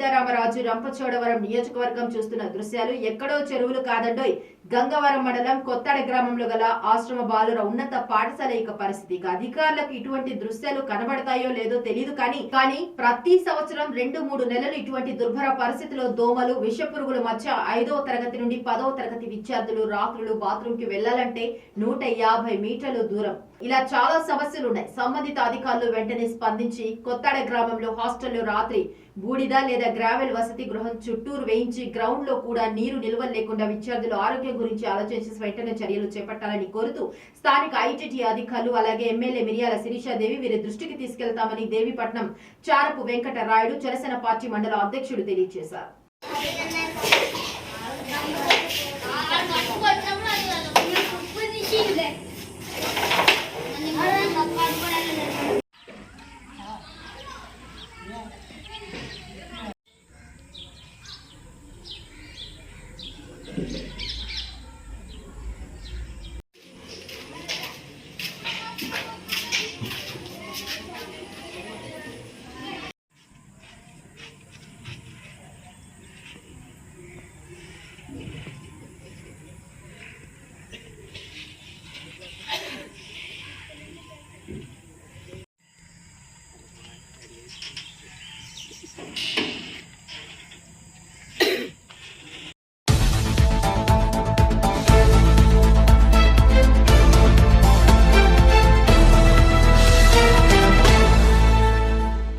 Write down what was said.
సీతారామరాజు రంపచోడవరం నియోజకవర్గం చూస్తున్న దృశ్యాలు ఎక్కడో చెరువులు కాదండోయ్. గంగవరం మండలం కొత్తడ గ్రామంలో గల ఆశ్రమ బాలుర ఉన్నత పాఠశాల యొక్క పరిస్థితి. అధికారులకు ఇటువంటి దృశ్యాలు కనబడతాయో లేదో తెలియదు కానీ కానీ ప్రతి సంవత్సరం రెండు మూడు నెలలు ఇటువంటి దుర్భర పరిస్థితిలో దోమలు విష పురుగుల మధ్య ఐదవ తరగతి నుండి పదవ తరగతి విద్యార్థులు రాత్రులు బాత్రూమ్కి వెళ్ళాలంటే నూట యాభై మీటర్లు దూరం. ఇలా చాలా సమస్యలు ఉన్నాయి. సంబంధిత అధికారులు వెంటనే స్పందించి కొత్తడ గ్రామంలో హాస్టల్లో రాత్రి బూడిద లేదా గ్రావెల్ వసతి గృహం చుట్టూరు వేయించి గ్రౌండ్లో కూడా నీరు నిల్వ లేకుండా విద్యార్థుల ఆరోగ్యం గురించి ఆలోచించి వెంటనే చర్యలు చేపట్టాలని కోరుతూ స్థానిక ఐటీటీ అధికారులు అలాగే ఎమ్మెల్యే మిరియాల శిరీషాదేవి వీరి దృష్టికి తీసుకెళ్తామని దేవిపట్నం చారపు వెంకటరాయుడు జనసేన పార్టీ మండల అధ్యక్షుడు తెలియజేశారు.